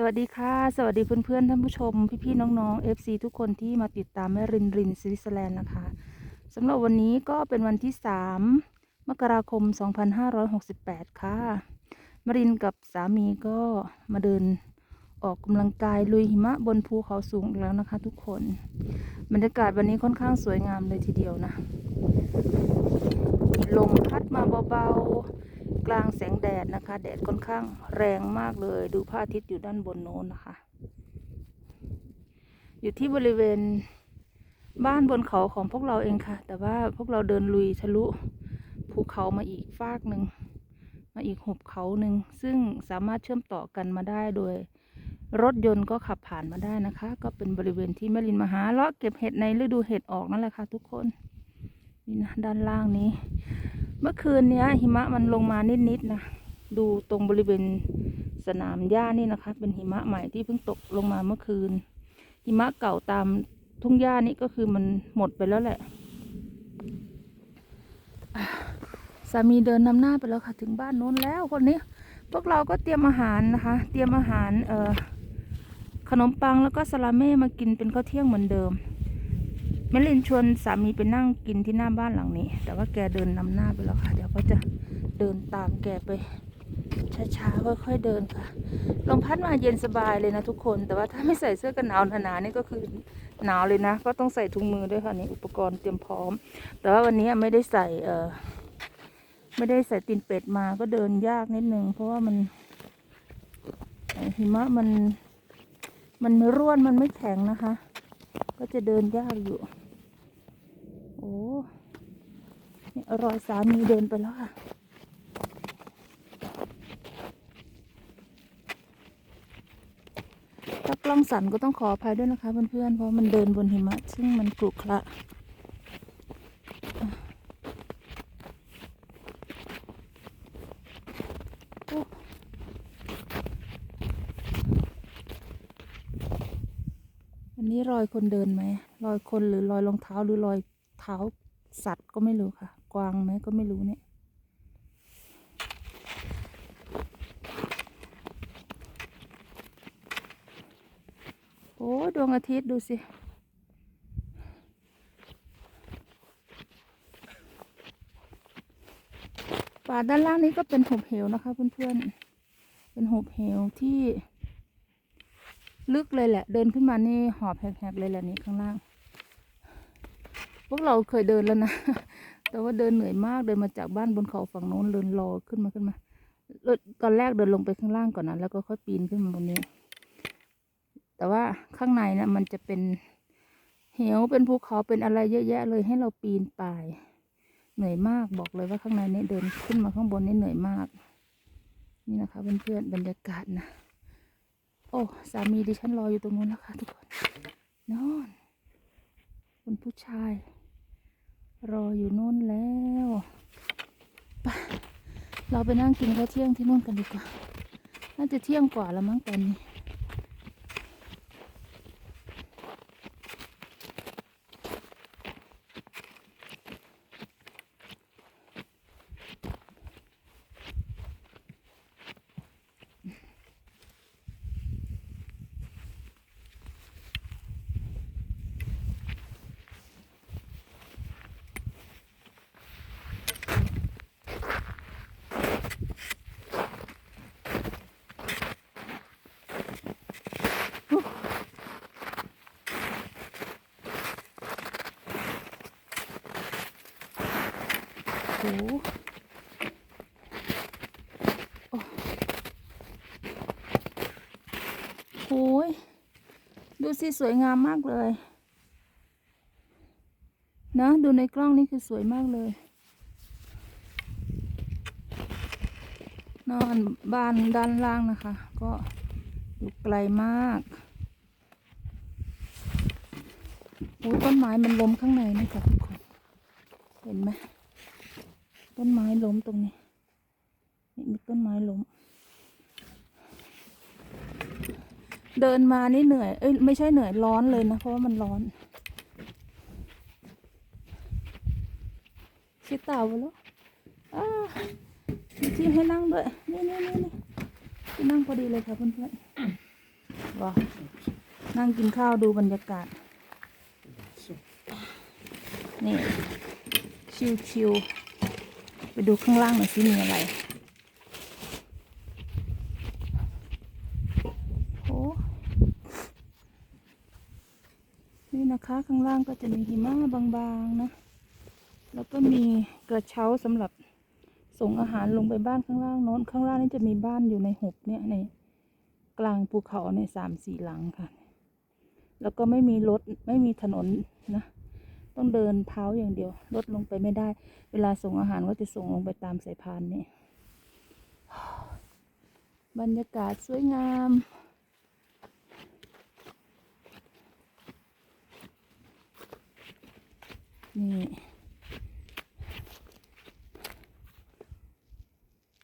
สวัสดีค่ะ สวัสดีเพื่อนๆท่านผู้ชม พี่ๆน้องๆ FC ทุกคนที่มาติดตามแม่รินรินสวิตเซอร์แลนด์นะคะสำหรับวันนี้ก็เป็นวันที่ 3 มกราคม 2568 ค่ะมารินกับสามีก็มาเดินออกกำลังกายลุยหิมะบนภูเขาสูงแล้วนะคะ ทุกคนบรรยากาศวันนี้ค่อนข้างสวยงามเลยทีเดียวนะลมพัดมาเบาๆ กลางแสงแดดนะคะ แดดค่อนข้างแรงมากเลย ดูพระอาทิตย์อยู่ด้านบนโน้นนะคะ อยู่ที่บริเวณบ้านบนเขาของพวกเราเองค่ะ แต่ว่าพวกเราเดินลุยทะลุภูเขามาอีกฟากหนึ่งมาอีกหุบเขาหนึ่งซึ่งสามารถเชื่อมต่อกันมาได้โดย รถยนต์ก็ขับผ่านมาได้นะคะ ก็เป็นบริเวณที่แม่ลินมาหาเลาะเก็บเห็ดในฤดูเห็ดออกนั่นแหละค่ะทุกคนนี่นะด้านล่างนี้ เมื่อคืนเนี้ย หิมะมันลงมานิดๆนะ ดูตรงบริเวณสนามหญ้านี่นะคะ เป็นหิมะใหม่ที่เพิ่งตกลงมาเมื่อคืน หิมะเก่าตามทุ่งหญ้านี่ก็คือมันหมดไปแล้วแหละอะสามีเดินนำหน้าไปแล้วค่ะ ถึงบ้านโน้นแล้วคนนี้ พวกเราก็เตรียมอาหารนะคะ เตรียมอาหารเอ่อขนมปังแล้วก็สลาเม่มากินเป็นข้าวเที่ยงเหมือนเดิม แม่ลินชวนสามีไปนั่งกินที่หน้าบ้านหลังนี้ แต่ว่าแกเดินนำหน้าไปแล้วค่ะ เดี๋ยวก็จะเดินตามแกไปช้าๆค่อยๆเดินค่ะลมพัดมาเย็นสบายเลยนะทุกคน แต่ว่าถ้าไม่ใส่เสื้อกันหนาวหนาๆนี่ก็คือหนาวเลยนะ ก็ต้องใส่ถุงมือด้วยค่ะนี่อุปกรณ์เตรียมพร้อม แต่ว่าวันนี้ไม่ได้ใส่เออไม่ได้ใส่ตีนเป็ดมาก็เดินยากนิดนึงเพราะว่ามันหิมะมันมันร่วนมันไม่แข็งนะคะ ก็จะเดินยากอยู่ โอ้นี่ รอยสามีเดินไปแล้วค่ะถ้ากล้องสั่นก็ต้องขออภัยด้วยนะคะเพื่อนๆ เพราะมันเดินบนหิมะ ซึ่งมันกรุขระอันนี้รอยคนเดินไหม รอยคนหรือรอยรองเท้าหรือรอยเท้าสัตว์ก็ไม่รู้ค่ะ กวางไหมก็ไม่รู้เนี่ยโอ้ดวงอาทิตย์ดูสิ ป่าด้านล่างนี้ก็เป็นหุบเหวนะคะเพื่อนๆ เป็นหุบเหวที่ลึกเลยแหละ เดินขึ้นมานี่หอบแหกๆเลยแหละนี่ข้างล่าง พวกเราเคยเดินแล้วนะ แต่ว่าเดินเหนื่อยมากเดินมาจากบ้านบนเขาฝั่งโน้นเดินรอขึ้นมาขึ้นมาก่อตอนแรกเดินลงไปข้างล่างก่อนนะแล้วก็ค่อยปีนขึ้นมาบนนี้ แต่ว่าข้างในนะมันจะเป็นเหวเป็นภูเขาเป็นอะไรเยอะแยะเลยให้เราปีนป่าย เหนื่อยมากบอกเลยว่าข้างในนี่เดินขึ้นมาข้างบนนี่เหนื่อยมาก นี่นะคะเพื่อนๆบรรยากาศนะโอ้สามีดิฉันรออยู่ตรงนู้นนะคะทุกคนนอนคุณผู้ชาย รออยู่นู่นแล้วไปเราไปนั่งกินข้าวเที่ยงที่นู่นกันดีกว่า น่าจะเที่ยงกว่าแล้วมั้งตอนนี้ โอ้โหโอ้โหยดูสิสวยงามมากเลย นะ ดูในกล้องนี่คือสวยมากเลย นอนบ้านด้านล่างนะคะ ก็อยู่ไกลมากโอ้ยต้นไม้มันล้มข้างในนี่ค่ะทุกคน เห็นไหมต้นไม้ล้มตรงนี้ นี่มีต้นไม้ล้ม เดินมานี่เหนื่อย เอ้ยไม่ใช่เหนื่อยร้อนเลยนะ เพราะว่ามันร้อน ชิดเต่าไปแล้วอ้ามีที่ให้นั่งด้วย นี่นี่นี่นี่ที่นั่งพอดีเลยค่ะเพื่อนๆว่านั่งกินข้าวดูบรรยากาศ นี่ ชิวๆ ไปดูข้างล่างหน่อยสิมีอะไร โอ้นี่นะคะข้างล่างก็จะมีหิมะบางๆนะ แล้วก็มีกระเช้าสำหรับส่งอาหารลงไปบ้านข้างล่างโน้น ข้างล่างนี่จะมีบ้านอยู่ในหุบเนี่ยในกลางภูเขาในสามสี่หลังค่ะ แล้วก็ไม่มีรถไม่มีถนนนะ ต้องเดินเท้าอย่างเดียวรถลงไปไม่ได้ เวลาส่งอาหารก็จะส่งลงไปตามสายพานนี่บรรยากาศสวยงาม นี่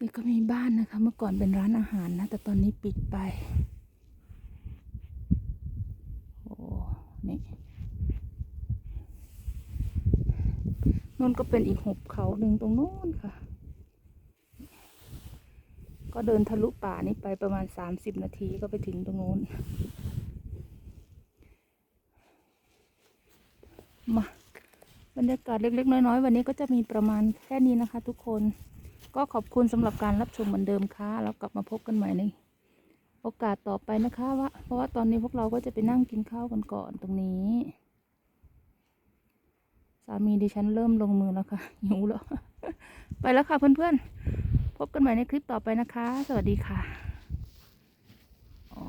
นี่ก็มีบ้านนะคะ เมื่อก่อนเป็นร้านอาหารนะ แต่ตอนนี้ปิดไป โอ้ นี่ นู่นก็เป็นอีกหุบเขาหนึ่งตรงนู้นค่ะ ก็เดินทะลุป่านี้ไปประมาณสามสิบนาทีก็ไปถึงตรงนู้น มา บรรยากาศเล็ก ๆ น้อย ๆ วันนี้ก็จะมีประมาณแค่นี้นะคะทุกคน ก็ขอบคุณสำหรับการรับชมเหมือนเดิมค่ะ แล้วกลับมาพบกันใหม่ในโอกาสต่อไปนะคะว่าเพราะว่าตอนนี้พวกเราก็จะไปนั่งกินข้าวกันก่อนตรงนี้ สามีดิฉันเริ่มลงมือแล้วค่ะหิวแล้ว ไปแล้วค่ะเพื่อนๆ พบกันใหม่ในคลิปต่อไปนะคะ สวัสดีค่ะ อ๋อ